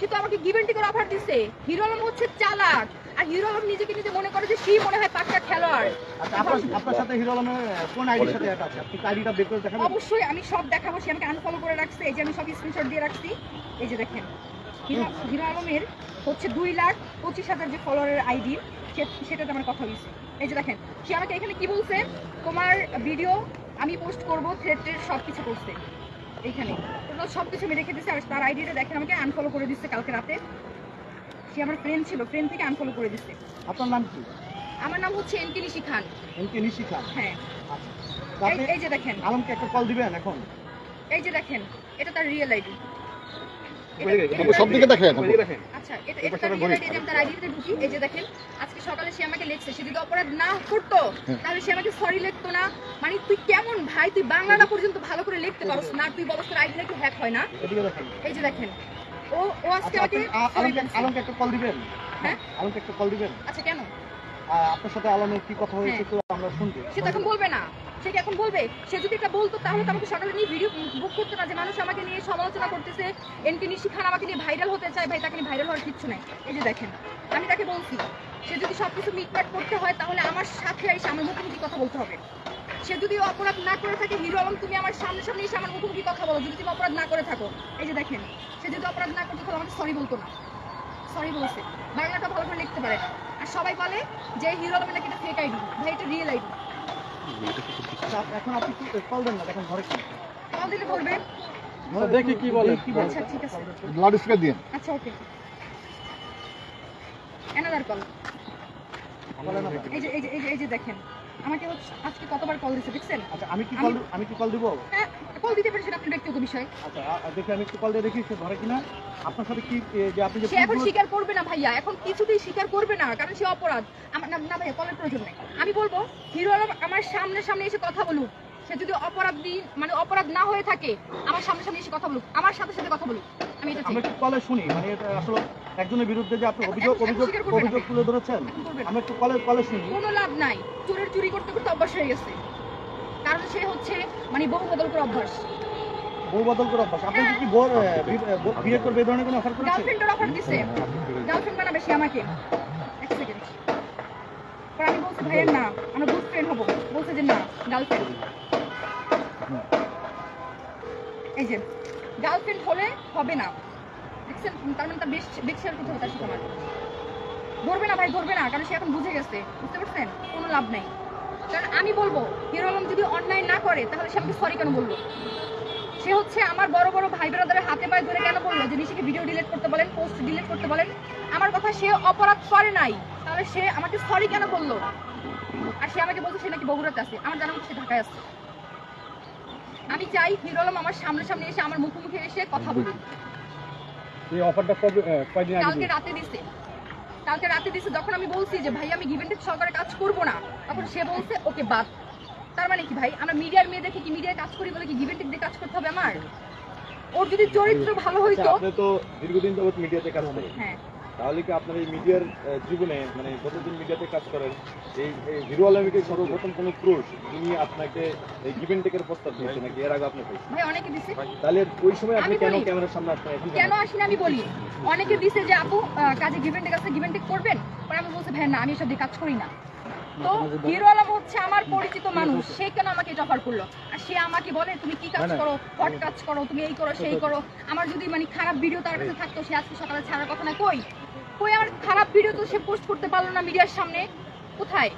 সে তো আমাকে গিভেন টিকের অফার দিছে। হিরো আলম হচ্ছে চালাক। আর হিরো আলম নিজেকে নিজে মনে করে যে মনে হয় পাক্কা খেলোয়াড়। আচ্ছা আপনার সাথে হিরো আলমের কোন আইডির সাথে অ্যাড আছে? আপনি আইডিটা বের করে দেখাবেন? অবশ্যই আমি সব দেখাবো সে আমাকে আনফলো করে রাখছে। এই যে আমি সব স্ক্রিনশট দিয়ে রাখছি। এই যে দেখেন হিরো হিরো আলমের হচ্ছে দুই লাখ পঁচিশ হাজার যে ফলোয়ারের আইডি সেটাতে আমার কথা হয়েছে। এই যে দেখেন সে আমাকে এখানে কি বলছে? তোমার ভিডিও আমি পোস্ট করব থ্রেটের সব কিছু করছে। এইখানে। সব কিছু আমি রেখে দিচ্ছি আর তার আইডিটা দেখেন আমাকে আনফলো করে দিচ্ছে কালকে রাতে। সে আমার ফ্রেন্ড ছিল ফ্রেন্ড থেকে আনফলো করে দিচ্ছে। আপনার নাম কি? আমার নাম হচ্ছে এনকে নিশি খান। এমকে নিশি খান? হ্যাঁ। আচ্ছা। এই- এই যে দেখেন। আলমকে একটা কল দিবেন এখন? এই যে দেখেন এটা তার রিয়েল আইডি সব দিকে দেখেন আচ্ছা এটা এটা তার রিয়েল আইডি আমি তার আইডিতে ঢুকি এই যে দেখেন আজকে সকালে সে আমাকে লিখছে সে যদি অপরাধ না করতো তাহলে সে আমাকে সরি লিখতো না। মানে তুই কেমন ভাই? তুই বাংলাটা পর্যন্ত ভালো করে লিখতে পারছ না তুই বলছ তোর আইডি নাকি হ্যাক হয় না। এই যে দেখেন ও ও আজকে আচ্ছা আমাকে আপনি আ- sorry আলমকে একটা কল দিবেন। হ্যাঁ? আলমকে একটা কল দিবেন। আচ্ছা কেন? আপনার সাথে আলমের কি কথা হয়েছে হ্যাঁ। তো আমরা শুনব। সে তো এখন বলবে না। সে কি এখন বলবে? সে যদি এটা বলতো, তাহলে তো আমাকে সকালে নিয়ে ভিডিও বুক করতো না যে মানুষ আমাকে নিয়ে সমালোচনা করতেছে। এনকে নিশি খান আমাকে নিয়ে ভাইরাল হতে চায়, ভাই তাকে নিয়ে ভাইরাল হওয়ার কিচ্ছু নাই। এই যে দেখেন, আমি তাকে বলছি, সে যদি সবকিছু মিটমাট করতে হয়, তাহলে আমার সাথে এসে আমার মুখোমুখি কথা বলতে হবে। সে যদি অপরাধ না করে থাকে, হিরো আলম, তুমি আমার সামনে সামনে এসে আমার মুখোমুখি কথা বলো, যদি তুমি অপরাধ না করে থাকো। এই যে দেখেন, সে যদি অপরাধ না করতো তাহলে আমাকে সরি বলতো না। সরি বলছে। বাংলাটা ভালো করে লিখতে পারে। আর সবাই বলে যে হিরো আলমের নাকি এটা ফেক আইডি ভাই এটা রিয়েল আইডি এখন আপনি কি কল দেন না দেখেন ঘরে কি কল দিলে বলবে দেখি কি বলে। কি বলে। আচ্ছা ঠিক আছে। লাউড স্পিকার দিন আচ্ছা ওকে। এনাদার কল এই যে এই যে এই যে এই যে দেখেন। আমাকে হচ্ছে আজকে কতবার কল দিছে দেখছেন? আচ্ছা আমি কি কল আমি কি কল দিব? কল দিতে পারেন সেটা আপনার ব্যক্তিগত বিষয়। আচ্ছা দেখি আমি একটু কল দিয়ে দেখি সে ধরে কিনা। আপনার সাথে কি যে আপনি যে সে এখন স্বীকার করবে না ভাইয়া এখন কিছুতেই স্বীকার করবে না কারণ সে অপরাধ। আমার না ভাইয়া কলের প্রয়োজন নেই। আমি বলব হিরো আলম আমার সামনে সামনে এসে কথা বলুক। সে যদি অপরাধী মানে অপরাধ না হয়ে থাকে আমার সামনে সামনে এসে কথা বলুক। আমার সাথে সাথে কথা বলুক। আমি এটা একটু কলে শুনি মানে এটা আসলে একজনের বিরুদ্ধে যে আপনি অভিযোগ অভিযোগ। অভিযোগ তুলে ধরেছেন। আমরা একটু কলে কলে শুনি। কোনো লাভ নাই। চোরের চুরি করতে করতে অভ্যাস হয়ে গেছে। কারণ সে হচ্ছে মানে বহু বদল করে অভ্যাস। বউ বদল করে অভ্যাস। আপনি কি বোর বিয়ে করবে এই ধরনের কোনো অফার করেছে? গার্লফ্রেন্ডের অফার দিছে। গার্লফ্রেন্ড বানাবে সে আমাকে। এক সেকেন্ড পর আমি বলছি ভাইয়ের না আমরা গুড ফ্রেন্ড হব। বলছে যে না গার্লফ্রেন্ড এই যে গার্লফ্রেন্ড হলে হবে না। দেখছেন? তার মানে তার বেশ বেশ শেয়ার করতে হবে তার সাথে আমার ধরবে না ভাই, ধরবে না, কারণ সে এখন বুঝে গেছে। বুঝতে পারছেন? কোনো লাভ নাই। কারণ আমি বলব, হিরো আলম যদি অন্যায় না করে, তাহলে সে আমাকে সরি কেন বলল? সে হচ্ছে আমার বড় বড় ভাই ব্রাদারের হাতে পায়ে ধরে কেন বলল যে নিশিকে ভিডিও ডিলিট করতে বলেন পোস্ট ডিলিট করতে বলেন? আমার কথা সে অপরাধ করে নাই। তাহলে সে আমাকে সরি কেন বলল? আর সে আমাকে বলছে সে নাকি বগুড়াতে আছে। আমার জানা সে ঢাকায় আছে। আমি চাই হিরো আলম আমার সামনে সামনে এসে আমার মুখোমুখি এসে কথা বলুক। এই অফারটা কবে কয়দিন কালকে রাতে দিছে। কালকে রাতে দিছে যখন আমি বলছি যে ভাই আমি গিভেন্টেড সরকারে কাজ করব না তখন সে বলছে ওকে বাদ। তার মানে কি ভাই? আমরা মিডিয়ার মেয়ে দেখে কি মিডিয়ায় কাজ করি বলে কি গিভেন্টেড দিয়ে কাজ করতে হবে আমার? ওর যদি চরিত্র ভালো হইতো আচ্ছা, আপনি তো দীর্ঘদিন যাবত মিডিয়াতে কাজ করেন। হ্যাঁ। তাহলে কি আপনার এই মিডিয়ার জীবনে মানে যতদিন মিডিয়াতে কাজ করেন এই হিরো আলমীকে সর্বপ্রথম কোনো ক্রুশ যিনি আপনাকে এই গিভেন টেকের প্রস্তাব দিয়েছে নাকি এর আগে আপনি ভাই অনেকে দিছে। তাহলে ওই সময় আপনি কেন ক্যামেরার সামনে এখন কেন আসি না আমি বলি? অনেকে দিছে যে আপু কাজে গিভেন্টের কাছে গিভেন্টেক করবেন? পরে আমি বলছি ভাই না আমি এসব দিয়ে কাজ করি না। তো হিরো আলম হচ্ছে আমার পরিচিত মানুষ সে কেন আমাকে এটা অফার করল? আর সে আমাকে বলে তুমি কি কাজ করো? হট কাজ করো? তুমি এই করো সেই করো। আমার যদি মানে খারাপ ভিডিও তার কাছে থাকতো সে আজকে সকালে ছাড়ার কথা না কই? কই আমার খারাপ ভিডিও তো সে পোস্ট করতে পারল না মিডিয়ার সামনে। কোথায়?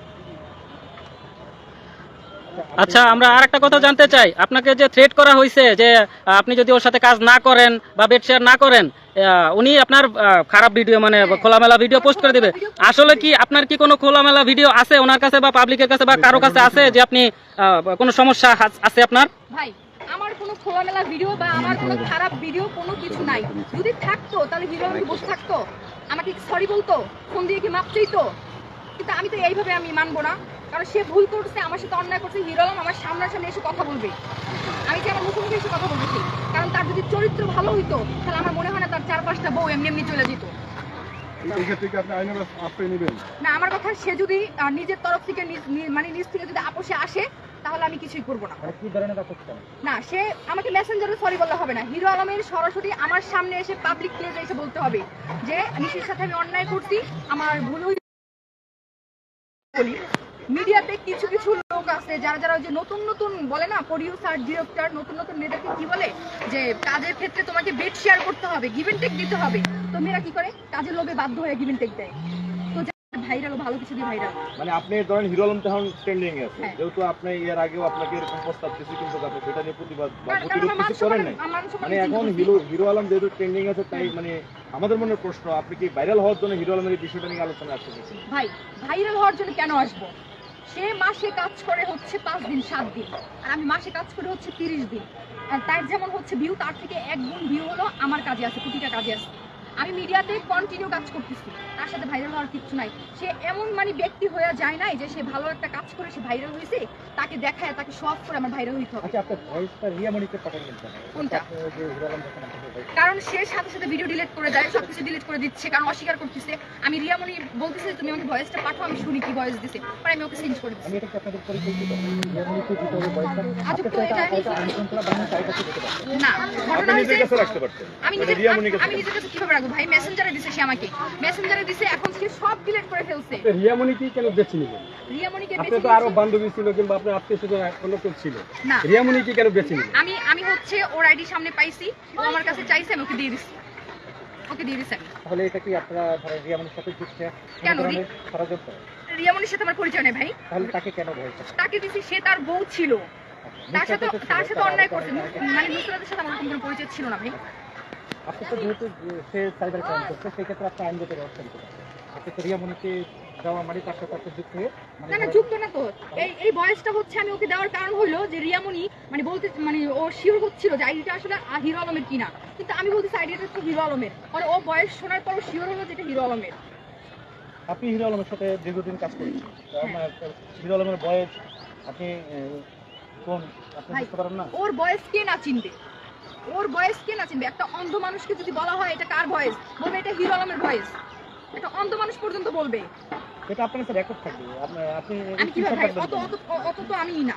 আচ্ছা আমরা আর একটা কথা জানতে চাই। আপনাকে যে থ্রেট করা হয়েছে যে আপনি যদি ওর সাথে কাজ না করেন বা বেড শেয়ার না করেন উনি আপনার খারাপ ভিডিও মানে খোলামেলা ভিডিও পোস্ট করে দেবে। আসলে কি আপনার কি কোনো খোলামেলা ভিডিও আছে ওনার কাছে বা পাবলিকের কাছে বা কারও কাছে আছে যে আপনি কোনো সমস্যা আছে আপনার? ভাই আমার কোনো খোলামেলা ভিডিও বা আমার কোনো খারাপ ভিডিও কোনো কিছু নাই। যদি থাকতো তাহলে আমি বসে থাকতো। আমাকে সরি বলতো ফোন দিয়ে কি মাপ চাইতো? কিন্তু আমি তো এইভাবে আমি মানবো না কারণ সে ভুল করছে আমার সাথে অন্যায় করছে হিরো আলম আমার সামনাসামনি এসে কথা বলবে। আমি কি আমার মুখোমুখি এসে কথা সেই। কারণ তার যদি চরিত্র ভালো হইতো তাহলে আমার মনে হয় না তার চার পাঁচটা বউ এমনি এমনি চলে যেত। না আমার কথা সে যদি নিজের তরফ থেকে মানে নিজ থেকে যদি আপোষে আসে তাহলে আমি কিছুই করব না। মানে কি ধরনের? না সে আমাকে মেসেঞ্জারে সরি বললে হবে না। হিরো আলমের সরাসরি আমার সামনে এসে পাবলিক প্লেসে এসে বলতে হবে যে নিশির সাথে আমি অন্যায় করছি আমার ভুল হয়ে বলি। মিডিয়াতে কিছু কিছু লোক আছে যারা যারা ওই যে নতুন নতুন বলে না প্রডিউসার ডিরেক্টর নতুন নতুন মেয়েদেরকে কি বলে? যে কাজের ক্ষেত্রে তোমাকে বেড শেয়ার করতে হবে গিভেন টেক দিতে হবে। তো মেয়েরা কি করে? কাজের লোভে বাধ্য হয়ে গিভেন টেক দেয়। ভাইরাল ভালো কিছু দিয়ে ভাইরাল। মানে আপনি ধরেন হিরো আলম তখন ট্রেন্ডিং এ আছে। হ্যাঁ। যেহেতু আপনি এর আগেও আপনাকে এরকম প্রস্তাব দিয়েছি কিন্তু আপনি সেটা নিয়ে প্রতিবাদ বা প্রতিরোধ কিছু করেন নাই। মান এখন হিরো হিরো আলম যেহেতু ট্রেন্ডিং আছে তাই মানে আমাদের মনে প্রশ্ন আপনি কি ভাইরাল হওয়ার জন্য হিরো আলমের এই বিষয়টা নিয়ে আলোচনা আসতে চাইছেন ভাই ভাইরাল হওয়ার জন্য কেন আসব? সে মাসে কাজ করে হচ্ছে পাঁচ দিন সাত দিন। আর আমি মাসে কাজ করে হচ্ছে তিরিশ দিন। আর তার যেমন হচ্ছে ভিউ তার থেকে এক গুণ ভিউ হলো আমার কাজে আছে প্রতিটা কাজে আছে। আমি মিডিয়াতে কন্টিনিউ কাজ করতেছি। তার সাথে ভাইরাল হওয়ার কিছু নাই। সে এমন মানে ব্যক্তি হয়ে যায় নাই যে সে ভালো একটা কাজ করে সে ভাইরাল হয়েছে তাকে দেখায় তাকে সব করে আমার ভাইরাল হইতে হবে। আচ্ছা আপনার ভয়েসটা রিয়া মনিকে পাঠাবেন কোনটা? যে ওই যে হিরো কারণ সে সাথে সাথে ভিডিও ডিলিট করে দেয় সবকিছু ডিলিট করে দিচ্ছে কারণ অস্বীকার করতেছে। আমি রিয়ামণি বলতেছে তুমি আমাকে ভয়েসটা পাঠাও আমি শুনি কি ভয়েস দিছে। পরে আমি ওকে চেঞ্জ করে দিচ্ছি কি কাছে দিতে না ঘটনা হয়েছে কাছে আমি নিজের কাছে আমি নিজের কাছে কীভাবে রাখব? ভাই মেসেঞ্জারে দিছে সে আমাকে। মেসেঞ্জারে দিছে এখন সে সব ডিলিট করে ফেলছে। রিয়ামণিকেই কেন বেছে রিয়ামণিকে বেছে তো আরও বান্ধবী ছিল কিংবা আপনার আত্মীয় স্বজন অন্য কেউ ছিল। না। রিয়ামণিকে কেন বেছে নিলেন? আমি আমি হচ্ছে ওর আইডি সামনে পাইছি ও আমার কাছে চাইছে আমি ওকে দিয়ে দিছি। ওকে দিয়ে দিছি তাহলে এটা কি আপনারা ধরেন রিয়ামণির সাথে যুক্ত? কেন? ষড়যন্ত্র রিয়ামণির সাথে আমার পরিচয় নেই ভাই। তাহলে তাকে কেন ভয় তাকে দিছি সে তার বউ ছিল। তার সাথে তার সাথে অন্যায় করছে। মানে নুসরাতের সাথে আমার কোনো পরিচয় ছিল না ভাই। আপনি তো যেহেতু সে সাইবার ক্রাইম করছে সেই ক্ষেত্রে আপনি আইনগত ব্যবস্থা নিতে পারেন আপনি তো রিয়ামণিকে দেওয়া মানে তার সাথে আপনি যুক্ত হয়ে মানে না না যুক্ত না তো। এই এই বয়সটা হচ্ছে আমি ওকে দেওয়ার কারণ হলো যে রিয়ামণি মানে বলতে মানে ও শিওর হচ্ছিল যে আইডিটা আসলে হিরো আলমের কিনা। কিন্তু আমি বলতেছি আইডিটা হচ্ছে হিরো আলমের। আর ও বয়স শোনার পর শিওর হলো যে এটা হিরো আলমের। আপনি হিরো আলমের সাথে দীর্ঘদিন কাজ করেছেন। হিরো আলমের বয়স আপনি কোন আপনি বুঝতে পারেন না? ওর বয়স কে না চিনবে? ওর বয়স কে না চিনবে? একটা অন্ধ মানুষকে যদি বলা হয় এটা কার বয়স? বলবে এটা হিরো আলমের বয়স। একটা অন্ধ মানুষ পর্যন্ত বলবে। এটা আপনার কাছে রেকর্ড থাকবে। আপনি আমি কীভাবে ভাই অত অত অত তো আমিই না।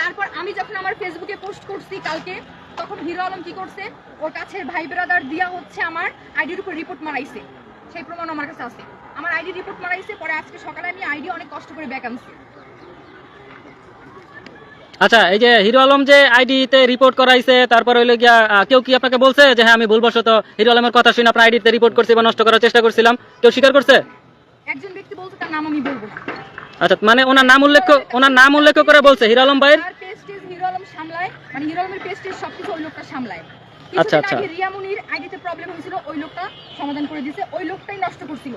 তারপর আমি যখন আমার ফেসবুকে পোস্ট করছি কালকে তখন হিরো আলম কি করছে? ওর কাছের ভাই ব্রাদার দিয়া হচ্ছে আমার আইডির উপর রিপোর্ট মারাইছে। সেই প্রমাণ আমার কাছে আছে। আমার আইডি রিপোর্ট মারাইছে পরে আজকে সকালে আমি আইডি অনেক কষ্ট করে ব্যাক আনছি। আচ্ছা এই যে হিরো আলম যে আইডিতে রিপোর্ট করাইছে তারপর হইল গিয়া কেউ কি আপনাকে বলছে যে হ্যাঁ আমি ভুলবশত হিরো আলমের কথা শুনে আপনার আইডিতে রিপোর্ট করছি বা নষ্ট করার চেষ্টা করছিলাম? কেউ স্বীকার করছে? একজন ব্যক্তি বলছে তার নাম আমি বলব না। আচ্ছা মানে ওনার নাম উল্লেখ ওনার নাম উল্লেখ করে বলছে হিরো আলম ভাইয়ের? তার পেস্টেজ হিরো আলম সামলায় মানে হিরো আলমের পেস্টেজ সবকিছু ওই লোকটা সামলায়। আচ্ছা, আচ্ছা। আগে রিয়ামনির আইডিতে প্রবলেম হয়েছিল ওই লোকটা সমাধান করে দিয়েছে ওই লোকটাই নষ্ট করছিল।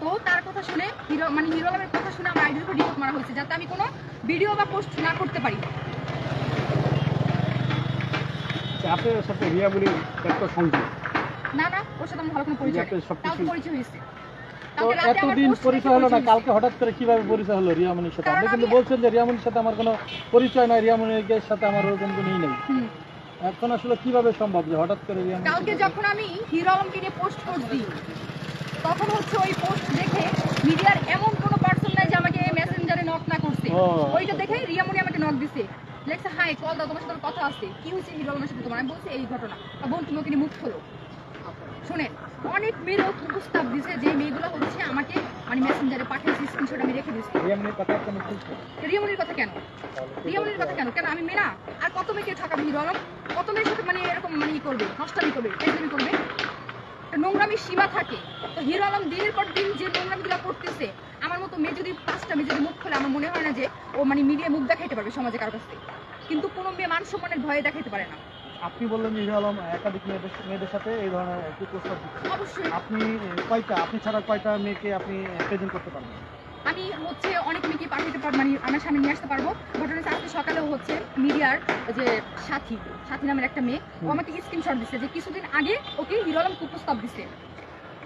তো তার কথা শুনে হিরো মানে হিরো আলমের কথা শুনে আমার আইডির উপর রিপোর্ট মারা হয়েছে যাতে আমি কোনো ভিডিও বা পোস্ট না করতে পারি। আচ্ছা, আপনার সাথে একটা সংযোগ না না ওর সাথে আমার ভালো কোনো পরিচয় কালকে পরিচয় হয়েছে। তো এতদিন পরিচয় হলো না কালকে হঠাৎ করে কীভাবে পরিচয় হলো রিয়ামণির সাথে? আপনি কিন্তু বলছেন যে রিয়ামণির সাথে আমার কোনো পরিচয় নাই রিয়ামণির সাথে আমার ওরকম কোনো ই নেই। এখন আসলে কীভাবে সম্ভব যে হঠাৎ করে রিয়ামণি কালকে যখন আমি হিরো আলমকে নিয়ে পোস্ট করছি তখন হচ্ছে ওই পোস্ট দেখে মিডিয়ার এমন কোনো পার্সন নাই যে আমাকে মেসেঞ্জারে নক না করছে। ওইটা দেখে রিয়ামণি আমাকে নক দিছে। লেখছে হাই কল দাও তোমার সাথে কথা আছে। কি হয়েছে হিরো আলমের সাথে? তোমার আমি বলছি এই ঘটনা। বোন তুমি ওকে মুখ খোলো। শুনেন অনেক মেয়েরও প্রস্তাব দিছে যে মেয়েগুলো হচ্ছে আমাকে মানে মেসেঞ্জারে পাঠিয়েছে স্ক্রিনশট আমি রেখে দিচ্ছি রিয়ামণির কথা খুলছে রিয়ামণির কথা কেন? রিয়ামণির কথা কেন? কেন আমি মেয়ে না আর কত মেয়েকে ঠকাবে হিরো আলম কত মেয়ের সাথে মানে এরকম মানে ই করবে নষ্টামি করবে পেজমি করবে? নোংরামির সীমা থাকে। তো হিরো আলম দিনের পর দিন যে নোংরামিগুলো করতেছে আমার মতো মেয়ে যদি পাঁচটা মেয়ে যদি মুখ খোলে আমার মনে হয় না যে ও মানে মিডিয়া মুখ দেখাইতে পারবে সমাজে কারও কাছে কিন্তু কোনো মেয়ে মান সম্মানের ভয়ে দেখাইতে পারে না। আপনি বললেন যে আলম একাধিক মেয়েদের মেয়েদের সাথে এই ধরনের একটি প্রস্তাব অবশ্যই। আপনি কয়টা আপনি ছাড়া কয়টা মেয়েকে আপনি প্রেজেন্ট করতে পারবেন? আমি হচ্ছে অনেক মেয়েকে পাঠাতে পারব মানে আমার সামনে নিয়ে আসতে পারব। ঘটনা হচ্ছে আজকে সকালেও হচ্ছে মিডিয়ার যে সাথী সাথী নামের একটা মেয়ে ও আমাকে স্ক্রিনশট দিচ্ছে যে কিছুদিন আগে ওকে হিরো আলম কুপ্রস্তাব দিচ্ছে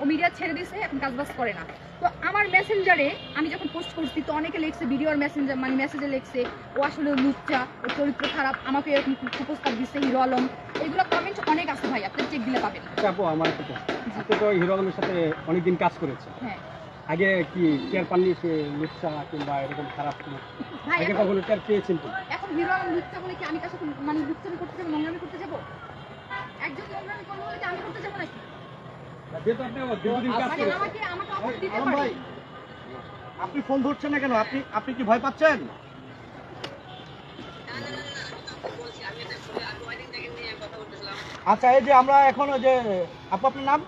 ও মিডিয়া ছেড়ে দিয়েছে এখন কাজবাজ করে না। তো আমার মেসেঞ্জারে আমি যখন পোস্ট করছি তো অনেকে লিখছে ভিডিওর মেসেঞ্জার মানে মেসেজে লিখছে ও আসলে লুচ্চা ওর চরিত্র খারাপ আমাকে এরকম কুপ্রস্তাব দিচ্ছে হিরো আলম। এগুলো কমেন্ট অনেক আছে ভাই আপনি চেক দিলে পাবেন। আচ্ছা, আপু আমার প্রশ্ন। আপনি তো হিরো আলমের সাথে অনেকদিন কাজ করেছেন। হ্যাঁ। আগে কি টের পাননি সে লুচ্ছা কিংবা এরকম খারাপ আগে কখনো টের পেয়েছেন তো? এখন হিরো আলম লুচ্চা বলে কি আমি কাছে মানে লুচ্চামি করতে যাব নোংরামি করতে যাব? একজন নোংরামি করব বলে আমি করতে যাব নাকি? আপনি ভাই আপনি ফোন ধরছেন না কেন? আপনি আপনি কি ভয় পাচ্ছেন? আচ্ছা এই যে আমরা এখন ওই যে আপু আপনার নাম?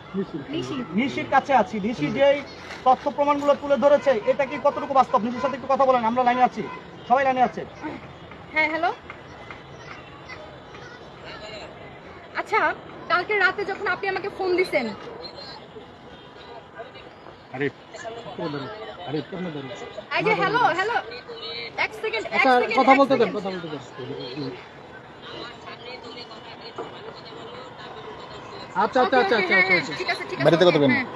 নিশির। কাছে আছি। নিশি যে তথ্য প্রমাণগুলো তুলে ধরেছে এটা কি কতটুকু বাস্তব? নিশির সাথে একটু কথা বলেন আমরা লাইনে আছি। সবাই লাইনে আছে। হ্যাঁ হ্যালো। আচ্ছা কালকে রাতে যখন আপনি আমাকে ফোন দিছেন আরে আরে এই যে হ্যালো হ্যালো এক সেকেন্ড এক আচ্ছা সেকেন্ড কথা বলতে দেন কথা বলতে দেন। আচ্ছা আচ্ছা আচ্ছা আচ্ছা। ঠিক আছে ঠিক আছে বাড়িতে কথা বলেন। হ্যাঁ।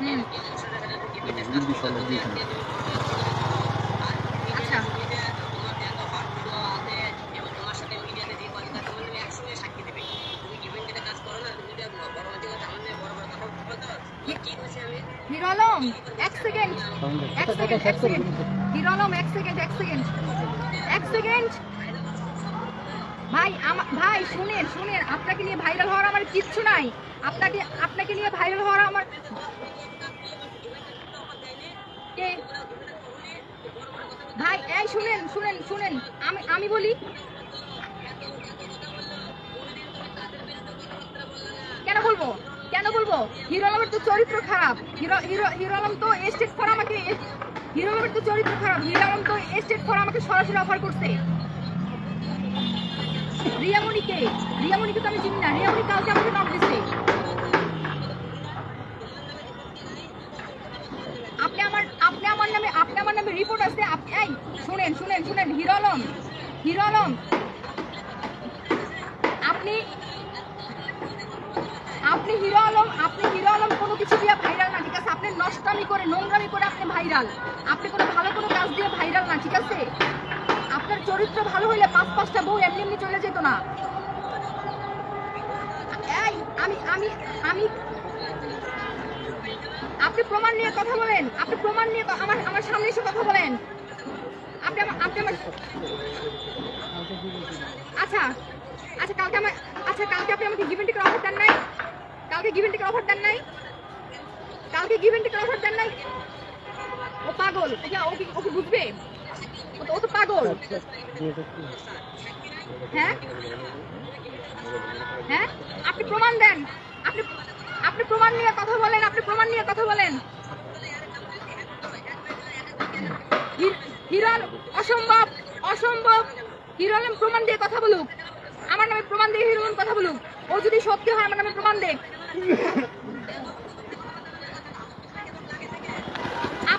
হুম আচ্ছা হিরো আলম এক সেকেন্ড এক সেকেন্ড। হিরো আলম সেকেন্ড, এক সেকেন্ড। সেকেন্ড। ভাই ভাই, শুনেন শুনেন, আপনাকে নিয়ে ভাইরাল হওয়ার আমার কিচ্ছু নাই। আপনাকে আপনাকে নিয়ে ভাইরাল হওয়ার আমার ভাই, এই শুনেন শুনেন শুনেন। আমি আমি বলি। কেন বলব? কেন বলব? হিরো আলমের তো চরিত্র খারাপ। হিরো হিরো হিরো আলম তো এস্টেট ফর আমাকে। হিরো তো চরিত্র খারাপ। তো এস্টেট আমাকে সরাসরি অফার করছে। রিয়ামণিকে। রিয়ামণিকে তো আমি চিনি না। রিয়ামণি কালকে আমাকে দিছে। আপনি আমার আপনি আমার নামে, আপনি আমার নামে রিপোর্ট আছে। আপনি শুনেন শুনেন শুনেন। Hero Alam hero Alam. আপনি আপনি হিরো আলম, আপনি হিরো আলম কোনো কিছু দিয়ে ভাইরাল আপনি নষ্টামি করে, নোংরামি করে আপনি ভাইরাল। আপনি কোনো ভালো কোনো কাজ দিয়ে ভাইরাল না, ঠিক আছে? আপনার চরিত্র ভালো হইলে পাঁচ, পাঁচটা বউ এমনি এমনি চলে যেত না। এই, আমি আমি আমি আপনি প্রমাণ নিয়ে কথা বলেন। আপনি প্রমাণ নিয়ে আমার আমার সামনে এসে কথা বলেন। আপনি আপনি আমার আচ্ছা আচ্ছা কালকে আমার আচ্ছা কালকে আপনি আমাকে গিভেন টিকের অফার দেন নাই? কালকে গিভেন টিকের অফার দেন নাই? কালকে গিভেন টিকের দেন নাই। ও পাগল। ও কি বুঝবে? ও তো- পাগল। হ্যাঁ? হ্যাঁ? আপনি প্রমাণ দেন। আপনি আপনি প্রমাণ নিয়ে কথা বলেন, আপনি প্রমাণ নিয়ে কথা বলেন। হির- হিরো অসম্ভব অসম্ভব। হিরো প্রমাণ দিয়ে কথা বলুক। আমার নামে প্রমাণ দিয়ে হিরো কথা বলুক। ও যদি সত্যি হয়, আমার নামে প্রমাণ দেখ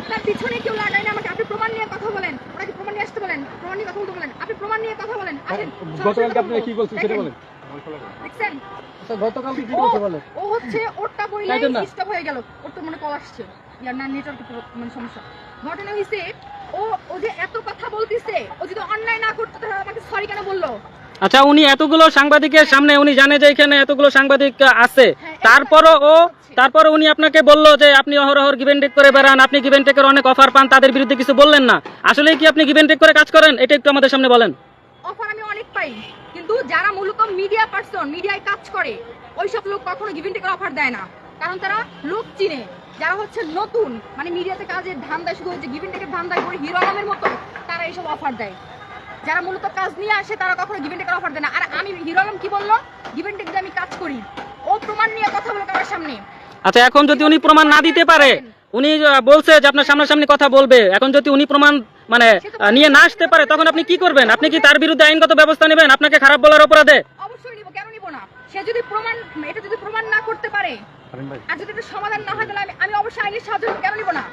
আপনার পিছনে কেউ লাগায় না আমাকে আপনি প্রমাণ নিয়ে কথা বলেন। ওনাকে প্রমাণ নিয়ে আসতে বলেন প্রমাণ নিয়ে কথা বলতে বলেন আপনি প্রমাণ নিয়ে কথা বলেন। আসেন গতকালকে আপনি কি বলছেন সেটা বলেন। দেখছেন? আচ্ছা গতকালকে কি বলেন? ও হচ্ছে ওরটা? স্টপ হয়ে গেল। ওর তো মনে কল আসছে। ইয়ার না নেটওয়ার্ক মানে সমস্যা। ঘটনা হইছে ও ও যে এত কথা বলতিছে ও যদি অন্যায় না করতো তাহলে আমাকে সরি কেন বলল? আচ্ছা উনি এতগুলো সাংবাদিকের সামনে উনি জানে যে এখানে এতগুলো সাংবাদিক আছে। হ্যাঁ, তারপরও ও তারপরে উনি আপনাকে বলল যে আপনি অহরহর গিভেন টেক করে বেড়ান, আপনি গিভেন টেকের অনেক অফার পান, তাদের বিরুদ্ধে কিছু বললেন না। আসলে কি আপনি গিভেন টেক করে কাজ করেন? এটা একটু আমাদের সামনে বলেন। অফার আমি অনেক পাই, কিন্তু যারা মূলত মিডিয়া পার্সন মিডিয়ায় কাজ করে, ওইসব লোক কখনো গিভিং টেকের অফার দেয় না। কারণ তারা লোক চিনে, যারা হচ্ছে নতুন মানে মিডিয়াতে কাজের ধান্দায় শুধু হচ্ছে গিভিং টেকের ধান্দায় করে হিরো আলমের মতো, তারা এইসব অফার দেয়। যারা মূলত কাজ নিয়ে আসে, তারা কখনো গিভিং টেকের অফার দেয় না। আর আমি হিরো আলম কি বলল? গিভিং টেক আমি কাজ করি প্রমাণ নিয়ে কথা বলে আমার সামনে। আচ্ছা এখন যদি উনি প্রমাণ না দিতে পারে উনি বলছে যে আপনার সামনাসামনি কথা বলবে এখন যদি উনি প্রমাণ মানে নিয়ে না আসতে পারে তখন আপনি কি করবেন? আপনি কি তার বিরুদ্ধে আইনগত ব্যবস্থা নেবেন? আপনাকে খারাপ বলার অপরাধে? অবশ্যই নিব কেন নিব না? সে যদি প্রমাণ এটা যদি প্রমাণ না করতে পারে আর যদি এটা সমাধান না হয় তাহলে আমি আমি অবশ্যই আইনের সাহায্য কেন নিব না?